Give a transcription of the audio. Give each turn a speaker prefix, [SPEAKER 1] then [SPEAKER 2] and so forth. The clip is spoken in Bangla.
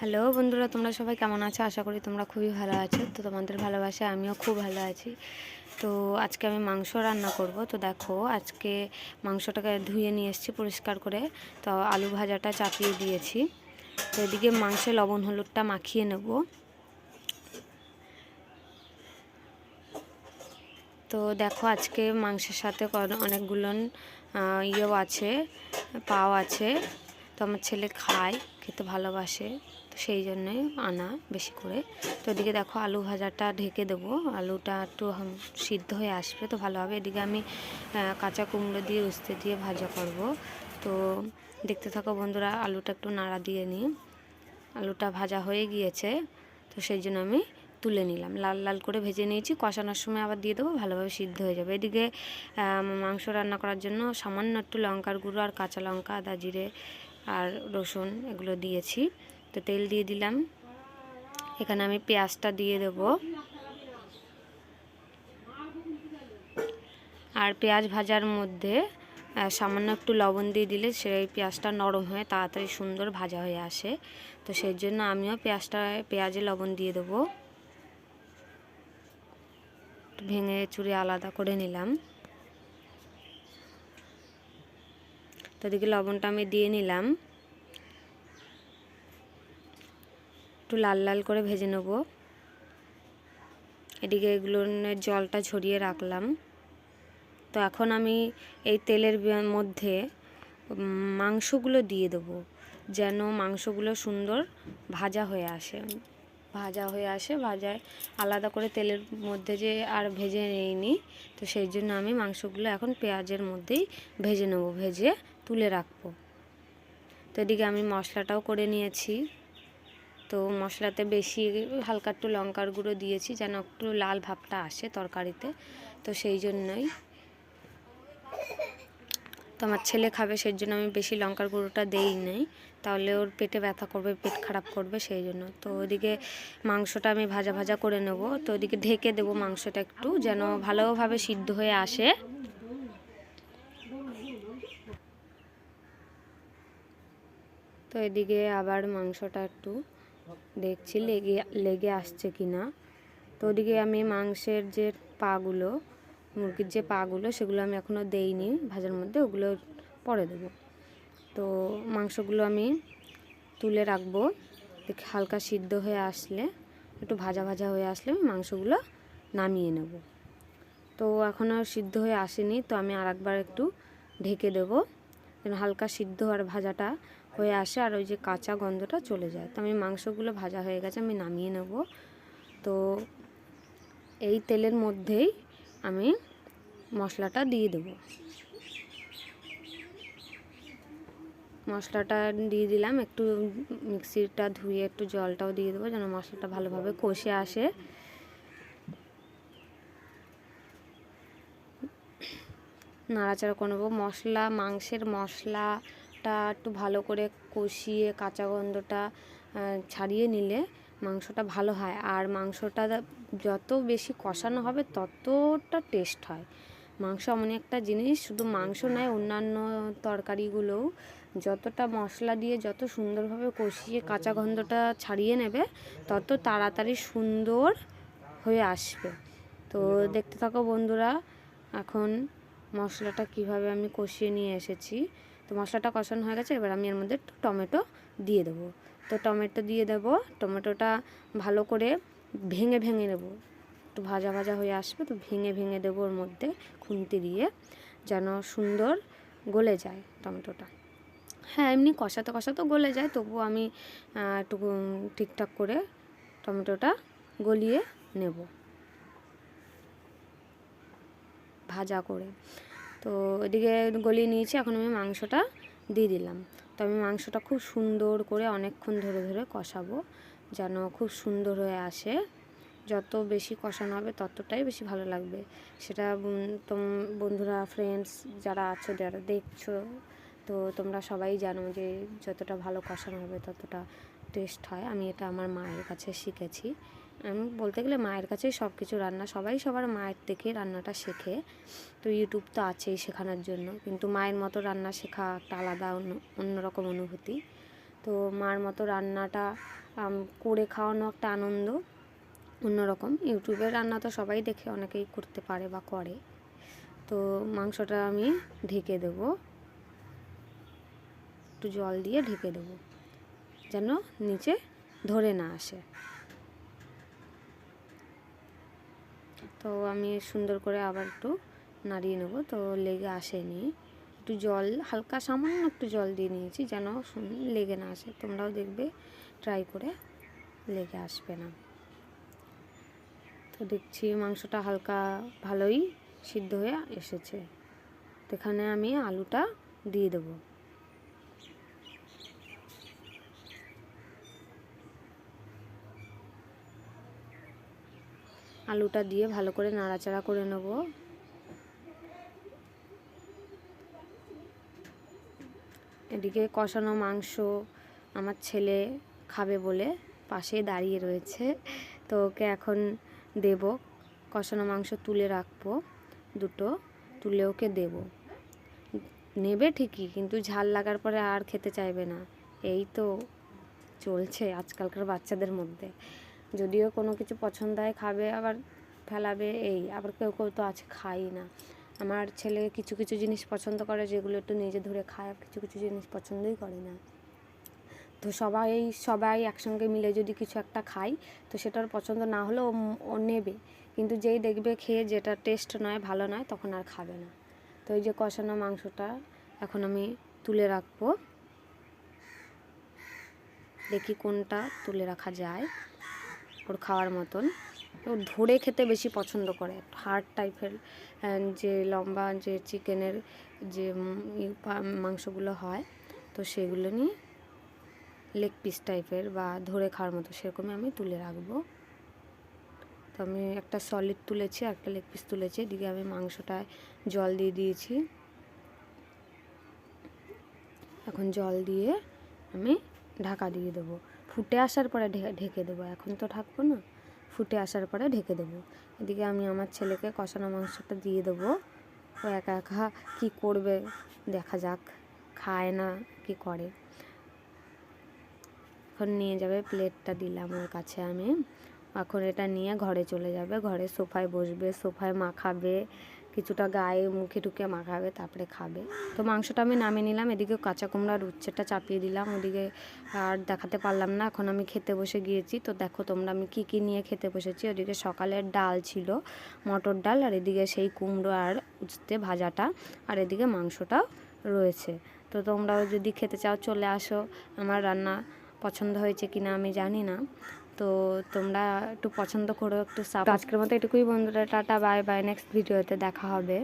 [SPEAKER 1] হ্যালো বন্ধুরা, তোমরা সবাই কেমন আছো? আশা করি তোমরা খুবই ভালো আছো। তো তোমাদের ভালোবাসায় আমিও খুব ভালো আছি। তো আজকে আমি মাংস রান্না করব। তো দেখো, আজকে মাংসটাকে ধুয়ে নিয়ে এসেছি পরিষ্কার করে। তো আলু ভাজাটা চাপিয়ে দিয়েছি। তো এদিকে মাংসে লবণ হলুদটা মাখিয়ে নেব। তো দেখো, আজকে মাংসের সাথে অনেকগুলো ইয়েও আছে, পাও আছে। তো আমার ছেলে খায়। খেতে ভালোবাসে, তো সেই জন্যই আনা বেশি করে। তো এদিকে দেখো আলু ভাজাটা ঢেকে দেবো। আলুটা একটু সিদ্ধ হয়ে আসবে তো ভালো হবে। এদিকে আমি কাঁচা কুমড়ো দিয়ে উস্তে দিয়ে ভাজা করব। তো দেখতে থাকো বন্ধুরা, আলুটা একটু নাড়া দিয়ে নিই। আলুটা ভাজা হয়ে গিয়েছে, তো সেই জন্য আমি তুলে নিলাম। লাল লাল করে ভেজে নিয়েছি, কষানোর সময় আবার দিয়ে দেবো, ভালোভাবে সিদ্ধ হয়ে যাবে। এদিকে মাংস রান্না করার জন্য সামান্য একটু লঙ্কার গুঁড়ো আর কাঁচা লঙ্কা, আদা, জিরে আর রসুন এগুলো দিয়েছি। তো তেল দিয়ে দিলাম। এখানে আমি পেঁয়াজটা দিয়ে দেবো। আর পেঁয়াজ ভাজার মধ্যে সামান্য একটু লবণ দিয়ে দিলে সেই পেঁয়াজটা নরম হয়ে তাড়াতাড়ি সুন্দর ভাজা হয়ে আসে। তো সেই জন্য আমিও পেঁয়াজটা, পেঁয়াজে লবণ দিয়ে দেবো। ভেঙে চুড়ে আলাদা করে নিলাম। তো এদিকে লবণটা আমি দিয়ে নিলাম। একটু লাল লাল করে ভেজে নেব। এদিকে এগুলোর জলটা ঝরিয়ে রাখলাম। তো এখন আমি এই তেলের মধ্যে মাংসগুলো দিয়ে দেবো যেন মাংসগুলো সুন্দর ভাজা হয়ে আসে। ভাজা হয়ে আসে, ভাজায় আলাদা করে তেলের মধ্যে যে আর ভেজে নিইনি, তো সেই জন্য আমি মাংসগুলো এখন পেঁয়াজের মধ্যেই ভেজে নেব, ভেজে তুলে রাখব। তো এদিকে আমি মশলাটাও করে নিয়েছি। তো মশলাতে বেশি হালকা একটু লঙ্কার গুঁড়ো দিয়েছি যেন একটু লাল ভাবটা আসে তরকারিতে। তো সেই জন্যই। তো আমার ছেলে খাবে সেই জন্য আমি বেশি লঙ্কার গুঁড়োটা দেই নাই। তাহলে ওর পেটে ব্যথা করবে, পেট খারাপ করবে সেই জন্য। তো ওদিকে মাংসটা আমি ভাজা ভাজা করে নেব। তো ওদিকে ঢেকে দেবো মাংসটা একটু যেন ভালোভাবে সিদ্ধ হয়ে আসে। তো এদিকে আবার মাংসটা একটু দেখছি লেগে লেগে আসছে কি না। তো ওদিকে আমি মাংসের যে পাগুলো, মুরগির যে পাগুলো, সেগুলো আমি এখনও দেইনি। ভাজার মধ্যে ওগুলো পরে দেবো। তো মাংসগুলো আমি তুলে রাখব। হালকা সিদ্ধ হয়ে আসলে, একটু ভাজা ভাজা হয়ে আসলে আমি মাংসগুলো নামিয়ে নেব। তো এখনও সিদ্ধ হয়ে আসেনি, তো আমি আর একবার একটু ঢেকে দেবো। হালকা সিদ্ধ আর ভাজাটা হয়ে আসে আর ওই যে কাঁচা গন্ধটা চলে যায়। তো আমি মাংসগুলো ভাজা হয়ে গেছে, আমি নামিয়ে নেব। তো এই তেলের মধ্যেই আমি মশলাটা দিয়ে দেবো। মশলাটা দিয়ে দিলাম, একটু মিক্সিটা ধুয়ে একটু জলটাও দিয়ে দেবো যেন মশলাটা ভালোভাবে কষে আসে। নাড়াচাড়া করে নেব। মশলা, মাংসের মশলাটা একটু ভালো করে কষিয়ে কাঁচা গন্ধটা ছাড়িয়ে নিলে মাংসটা ভালো হয়। আর মাংসটা যত বেশি কষানো হবে ততটা টেস্ট হয়। মাংস এমন একটা জিনিস, শুধু মাংস নয়, অন্যান্য তরকারিগুলোও যতটা মশলা দিয়ে যত সুন্দরভাবে কষিয়ে কাঁচা গন্ধটা ছাড়িয়ে নেবে, তত তাড়াতাড়ি সুন্দর হয়ে আসবে। তো দেখতে থাকো বন্ধুরা, এখন মশলাটা কীভাবে আমি কষিয়ে নিয়ে এসেছি। তো মশলাটা কষানো হয়ে গেছে, এবার আমি এর মধ্যে টমেটো দিয়ে দেবো। তো টমেটো দিয়ে দেবো, টমেটোটা ভালো করে ভেঙে ভেঙে নেব। একটু ভাজা ভাজা হয়ে আসবে, তো ভেঙে ভেঙে দেবো ওর মধ্যে খুন্তি দিয়ে, যেন সুন্দর গলে যায় টমেটোটা। হ্যাঁ এমনি কষাতে কষাতে গলে যায় তবুও আমি একটু ঠিকঠাক করে টমেটোটা গলিয়ে নেব। ভাজা করে। তো এদিকে গলিয়ে নিয়েছি, এখন আমি মাংসটা দিয়ে দিলাম। তো আমি মাংসটা খুব সুন্দর করে অনেকক্ষণ ধরে ধরে কষাবো, যেন খুব সুন্দর হয়ে আসে। যত বেশি কষানো হবে ততটাই বেশি ভালো লাগবে। সেটা তোম, বন্ধুরা ফ্রেন্ডস যারা আছো, যারা দেখছ, তো তোমরা সবাই জানো যে যতটা ভালো কষানো হবে ততটা টেস্ট হয়। আমি এটা আমার মায়ের কাছে শিখেছি। আমি বলতে গেলে মায়ের কাছেই সব কিছু রান্না। সবাই সবার মায়ের থেকে রান্নাটা শেখে। তো ইউটিউব তো আছেই শেখানোর জন্য। কিন্তু মায়ের মতো রান্না শেখা একটা আলাদা অন্য, অন্যরকম অনুভূতি। তো মার মতো রান্নাটা করে খাওয়ানো একটা আনন্দ অন্যরকম। ইউটিউবের রান্না তো সবাই দেখে, অনেকেই করতে পারে বা করে। তো মাংসটা আমি ঢেকে দেবো। একটু জল দিয়ে ঢেকে দেবো। যেন নিচে ধরে না আসে। তো আমি সুন্দর করে আবার একটু নাড়িয়ে নেব। তো লেগে আসেনি। একটু জল, হালকা সামান্য একটু জল দিয়ে নিয়েছি যেন লেগে না আসে। তোমরাও দেখবে ট্রাই করে লেগে আসবে না। তো দেখছি মাংসটা হালকা ভালোই সিদ্ধ হয়ে এসেছে। এখানে আমি আলুটা দিয়ে দেবো। আলুটা দিয়ে ভালো করে নাড়াচাড়া করে নেব। এদিকে কষানো মাংস আমার ছেলে খাবে বলে পাশে দাঁড়িয়ে রয়েছে। তো ওকে এখন দেব। কষানো মাংস তুলে রাখব দুটো, তুলে ওকে দেব। নেবে ঠিকই, কিন্তু ঝাল লাগার পরে আর খেতে চাইবে না। এই তো চলছে আজকালকার বাচ্চাদের মধ্যে। যদিও কোনো কিছু পছন্দ হয় খাবে, আবার ফেলাবে এই, আবার কেউ কেউ তো আছে খাই না। আমার ছেলে কিছু কিছু জিনিস পছন্দ করে, যেগুলো একটু নিজে ধরে খায় কিছু কিছু জিনিস পছন্দই করে না। তো সবাই সবাই একসঙ্গে মিলে যদি কিছু একটা খাই, তো সেটার পছন্দ না হলেও ও- ও নেবে। কিন্তু যেই দেখবে, খেয়ে যেটা টেস্ট নয়, ভালো নয়, তখন আর খাবে না। তো এই যে কষানো মাংসটা এখন আমি তুলে রাখব। দেখি কোনটা তুলে রাখা যায়। ওর খাওয়ার মতন। ও ধরে খেতে বেশি পছন্দ করে। হার্ড টাইপের যে লম্বা, যে চিকেনের, যে মাংসগুলো হয়, তো সেগুলো নিয়ে লেগ পিস টাইপের বা ধরে খাওয়ার মতো সেরকমই আমি তুলে রাখব। তো আমি একটা সলিড তুলেছি, একটা লেগ পিস তুলেছি। এদিকে আমি মাংসটায় জল দিয়ে দিয়েছি। এখন জল দিয়ে আমি ঢাকা দিয়ে দেবো। ফুটে আসার পরে ঢেকে দেবো, এখন তো ঢাকবো না। ফুটে আসার পরে ঢেকে দেবো। এদিকে আমি আমার ছেলেকে কষানো মাংসটা দিয়ে দেবো। ও একা একা কী করবে? দেখা যাক, খায় না কি করে। এখন নিয়ে যাবে প্লেটটা দিলাম ওর কাছে আমি। এখন এটা নিয়ে ঘরে চলে যাবে, ঘরে সোফায় বসবে, সোফায় মাখাবে। কিছুটা গায়ে মুখে টুকে মাখাবে, তারপরে খাবে। তো মাংসটা আমি নামিয়ে নিলাম, এদিকে কাঁচা কুমড়ার উচ্ছেটা চাপিয়ে দিলাম, ওদিকে আর দেখাতে পারলাম না, এখন আমি খেতে বসে গিয়েছি। তো দেখো তোমরা আমি কি কি নিয়ে খেতে বসেছি। ওদিকে সকালের ডাল ছিল, মটর ডাল, আর এদিকে সেই কুমড়ো আর উচ্ছে ভাজাটা, আর এদিকে মাংসটাও রয়েছে। তো তোমরাও যদি খেতে চাও, চলে আসো। আমার রান্না পছন্দ হয়েছে কিনা আমি জানি না। তো তোমরা একটু পছন্দ করো, একটু আজকের মতো এটুকুই বন্ধুরা, টাটা বাই বাই নেক্সট ভিডিওতে দেখা হবে।